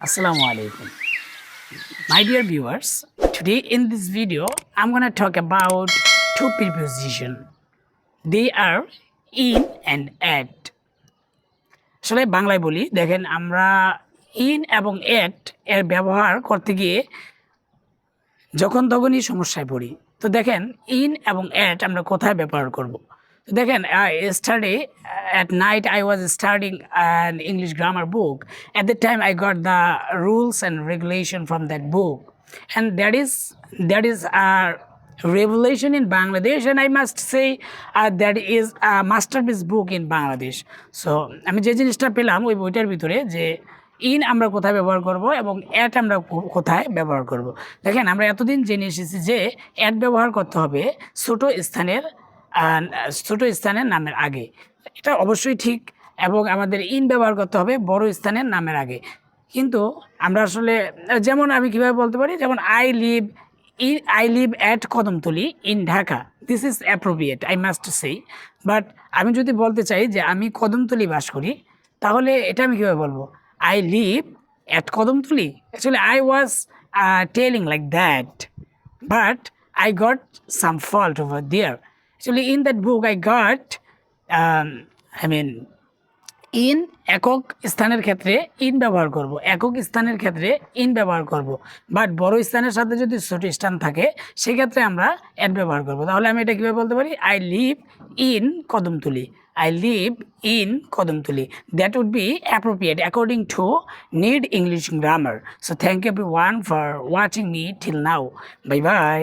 Assalamu alaikum. My dear viewers, today in this video, I'm to talk about two preposition. They are in and at. আসলে বাংলায় বলি দেখেন আমরা in এবং এট এর ব্যবহার করতে গিয়ে যখন তখনই সমস্যায় পড়ি তো দেখেন ইন এবং অ্যাট আমরা কোথায় ব্যবহার করব দেখেন study at night I was studying an English grammar book at the time I got the rules and regulation from that book and that is that is are revelation in Bangladesh and I must say uh, that is a masterpiece book in Bangladesh. So আমি যে জিনিসটা পেলাম ওই বইটার ভিতরে যে in আমরা কোথায় ব্যবহার করব এবং অ্যাট আমরা কোথায় ব্যবহার করব। দেখেন আমরা এতদিন জেনে এসেছি যে অ্যাট ব্যবহার করতে হবে ছোট স্থানের ছোট স্থানের নামের আগে। এটা অবশ্যই ঠিক এবং আমাদের ইন ব্যবহার করতে হবে বড় স্থানের নামের আগে। কিন্তু আমরা আসলে, যেমন আমি কীভাবে বলতে পারি, যেমন I live in I live at Kadamtali in Dhaka. This is appropriate I must say but আমি যদি বলতে চাই যে আমি কদমতলি বাস করি, তাহলে এটা আমি কীভাবে বলব? I live at Kadamtali. Actually I was telling like that but I got some fault over there actually in that book I got I mean in একক স্থানের ক্ষেত্রে ইন ব্যবহার করব। একক স্থানের ক্ষেত্রে ইন ব্যবহার করব। বাট বড় স্থানের সাথে যদি ছোট স্থান থাকে, সেক্ষেত্রে আমরা অ্যাড ব্যবহার করব। তাহলে আমি এটা কীভাবে বলতে পারি? I live in Kadamtali I live in Kadamtali that would be appropriate according to need English grammar so thank you everyone for watching me till now bye bye